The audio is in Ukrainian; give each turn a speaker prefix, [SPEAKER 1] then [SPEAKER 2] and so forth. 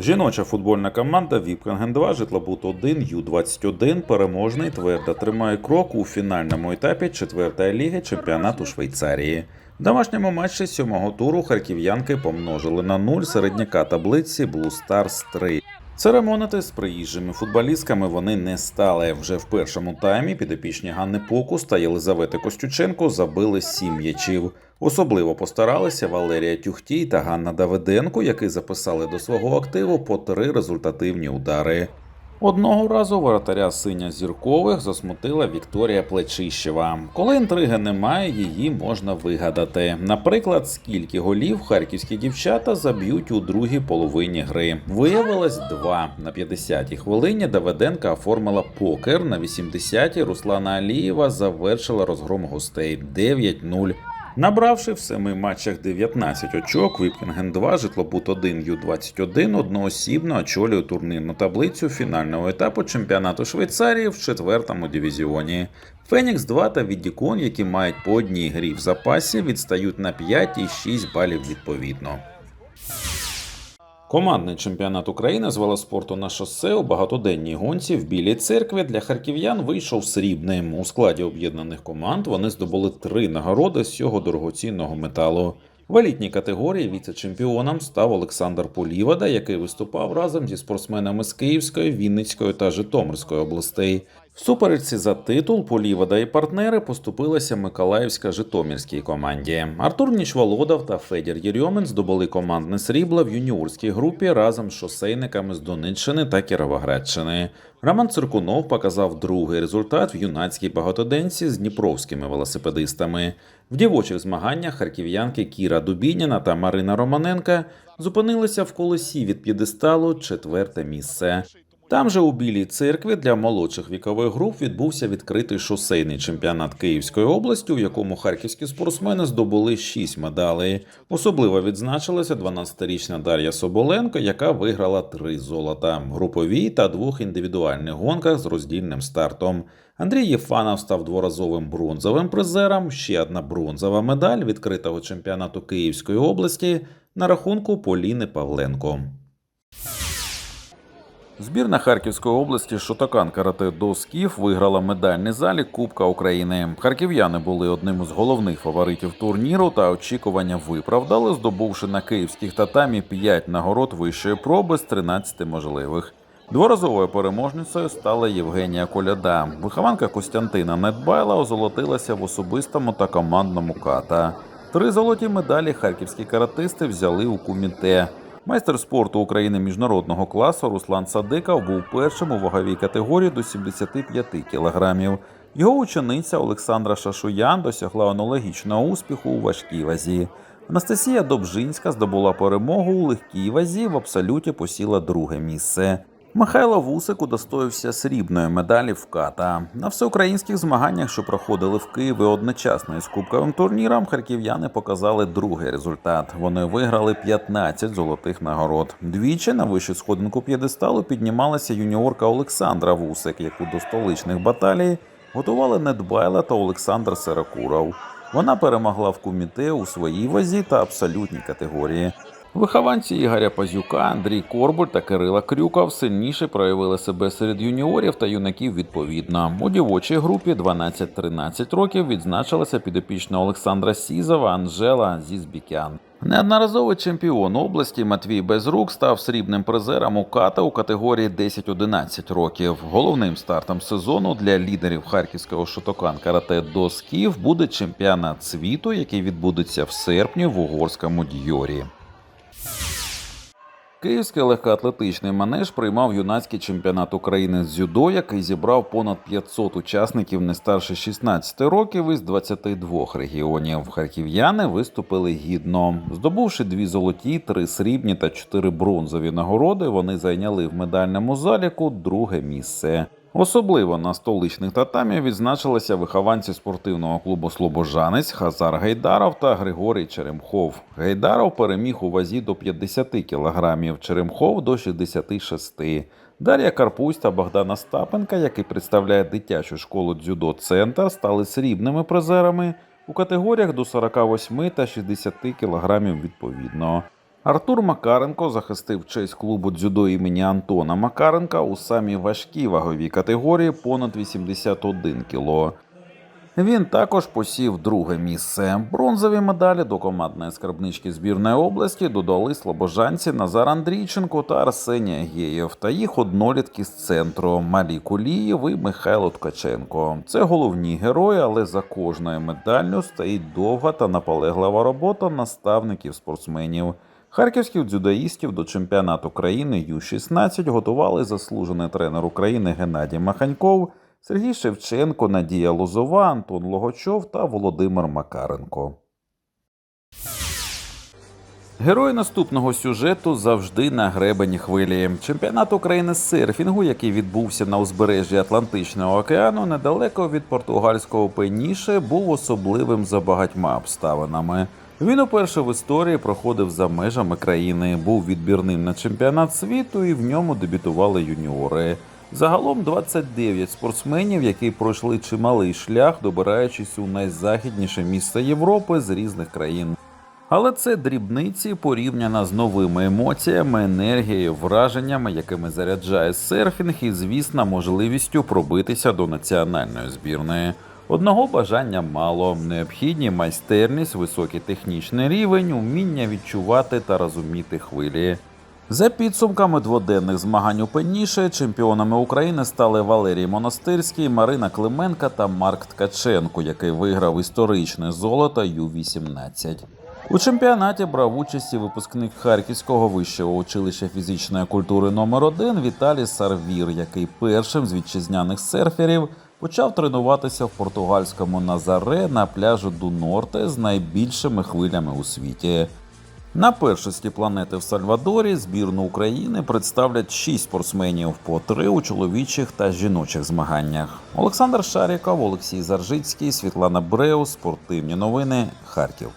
[SPEAKER 1] Жіноча футбольна команда Віпкенген 2 Житлобут 1 Ю-21 переможний твердо тримає крок у фінальному етапі четвертої ліги чемпіонату Швейцарії. В домашньому матчі сьомого туру харків'янки помножили на нуль середняка таблиці Blue Stars 3. Церемонити з приїжджими футболістками вони не стали. Вже в першому таймі підопічні Ганни Покус та Єлизавети Костюченко забили сім м'ячів. Особливо постаралися Валерія Тюхтій та Ганна Давиденко, які записали до свого активу по три результативні удари. Одного разу воротаря синя зіркових засмутила Вікторія Плечищева. Коли інтриги немає, її можна вигадати. Наприклад, скільки голів харківські дівчата заб'ють у другій половині гри. Виявилось два. На 50-й хвилині Давиденка оформила покер. На 80-й Руслана Алієва завершила розгром гостей 9-0. Набравши в семи матчах 19 очок, Віпкінген 2, Житлобут 1 Ю-21 одноосібно очолює турнірну таблицю фінального етапу чемпіонату Швейцарії в четвертому дивізіоні. Фенікс 2 та Віддікон, які мають по одній грі в запасі, відстають на 5 і 6 балів відповідно. Командний чемпіонат України з велоспорту на шосе у багатоденній гонці в Білій церкві для харків'ян вийшов срібним. У складі об'єднаних команд вони здобули три нагороди з цього дорогоцінного металу. В елітній категорії віце-чемпіоном став Олександр Полівада, який виступав разом зі спортсменами з Київської, Вінницької та Житомирської областей. В суперечці за титул Полівада і партнери поступилися Миколаївська Житомирській команді. Артур Нічволодов та Федір Єрьомін здобули командне срібло в юніорській групі разом з шосейниками з Донеччини та Кіровоградщини. Роман Циркунов показав другий результат в юнацькій багатоденці з дніпровськими велосипедистами. В дівочих змаганнях харків'янки Кіра Дубініна та Марина Романенка зупинилися в колесі від п'єдесталу четверте місце. Там же у Білій церкві для молодших вікових груп відбувся відкритий шосейний чемпіонат Київської області, у якому харківські спортсмени здобули 6 медалей. Особливо відзначилася 12-річна Дар'я Соболенко, яка виграла три золота в груповій та двох індивідуальних гонках з роздільним стартом. Андрій Єфанов став дворазовим бронзовим призером. Ще одна бронзова медаль відкритого чемпіонату Київської області на рахунку Поліни Павленко. Збірна Харківської області Шотакан карате до скіф виграла медальний залік Кубка України. Харків'яни були одним із головних фаворитів турніру та очікування виправдали, здобувши на київських татамі 5 нагород вищої проби з 13 можливих. Дворазовою переможницею стала Євгенія Коляда. Вихованка Костянтина Недбайла озолотилася в особистому та командному ката. Три золоті медалі харківські каратисти взяли у куміте. Майстер спорту України міжнародного класу Руслан Садикав був першим у ваговій категорії до 75 кілограмів. Його учениця Олександра Шашуян досягла аналогічного успіху у важкій вазі. Анастасія Добжинська здобула перемогу у легкій вазі, в абсолюті посіла друге місце. Михайло Вусик удостоївся срібної медалі в ката. На всеукраїнських змаганнях, що проходили в Києві одночасно із кубковим турніром, харків'яни показали другий результат. Вони виграли 15 золотих нагород. Двічі на вищу сходинку п'єдесталу піднімалася юніорка Олександра Вусик, яку до столичних баталій готували Недбайла та Олександр Серакуров. Вона перемогла в куміте у своїй вазі та абсолютній категорії. Вихованці Ігоря Пазюка, Андрій Корбуль та Кирила Крюков сильніше проявили себе серед юніорів та юнаків відповідно. У дівочій групі 12-13 років відзначилася підопічна Олександра Сізова Анжела Зізбікян. Неодноразовий чемпіон області Матвій Безрук став срібним призером у ката у категорії 10-11 років. Головним стартом сезону для лідерів харківського шотокан карате до скіф буде чемпіонат світу, який відбудеться в серпні в угорському Дьорі. Київський легкоатлетичний манеж приймав юнацький чемпіонат України з дзюдо, який зібрав понад 500 учасників не старше 16 років із 22 регіонів. Харків'яни виступили гідно, здобувши дві золоті, три срібні та чотири бронзові нагороди. Вони зайняли в медальному заліку друге місце. Особливо на столичних татамі відзначилися вихованці спортивного клубу Слобожанець Хазар Гайдаров та Григорій Черемхов. Гайдаров переміг у вазі до 50 кілограмів, Черемхов до 66. Дар'я Карпусь та Богдана Стапенка, який представляє дитячу школу дзюдо Центр, стали срібними призерами у категоріях до 48 та 60 кілограмів відповідно. Артур Макаренко захистив честь клубу дзюдо імені Антона Макаренка у самій важкій ваговій категорії понад 81 кіло. Він також посів друге місце. Бронзові медалі до командної скарбнички збірної області додали слобожанці Назар Андрійченко та Арсеній Агєєв та їх однолітки з центру Малі Кулієв і Михайло Ткаченко. Це головні герої, але за кожною медаллю стоїть довга та наполеглива робота наставників спортсменів. Харківських дзюдоїстів до чемпіонату країни Ю-16 готували заслужений тренер України Геннадій Маханьков, Сергій Шевченко, Надія Лозова, Антон Логочов та Володимир Макаренко. Герої наступного сюжету завжди на гребені хвилі. Чемпіонат України з серфінгу, який відбувся на узбережжі Атлантичного океану, недалеко від португальського пеніше, був особливим за багатьма обставинами. Він уперше в історії проходив за межами країни, був відбірним на чемпіонат світу і в ньому дебютували юніори. Загалом 29 спортсменів, які пройшли чималий шлях, добираючись у найзахідніше місце Європи з різних країн. Але це дрібниці порівняно з новими емоціями, енергією, враженнями, якими заряджає серфінг, і, звісно, можливістю пробитися до національної збірної. Одного бажання мало, необхідні майстерність, високий технічний рівень, уміння відчувати та розуміти хвилі. За підсумками дводенних змагань у Пеніше чемпіонами України стали Валерій Монастирський, Марина Клименка та Марк Ткаченко, який виграв історичне золото Ю-18. У чемпіонаті брав участь і випускник Харківського вищого училища фізичної культури номер 1 Віталій Сарвір, який першим з вітчизняних серферів почав тренуватися в португальському Назаре на пляжу Дунорте з найбільшими хвилями у світі. На першості планети в Сальвадорі збірну України представлять шість спортсменів по три у чоловічих та жіночих змаганнях. Олександр Шаріков, Олексій Заржицький, Світлана Бреус, спортивні новини, Харків.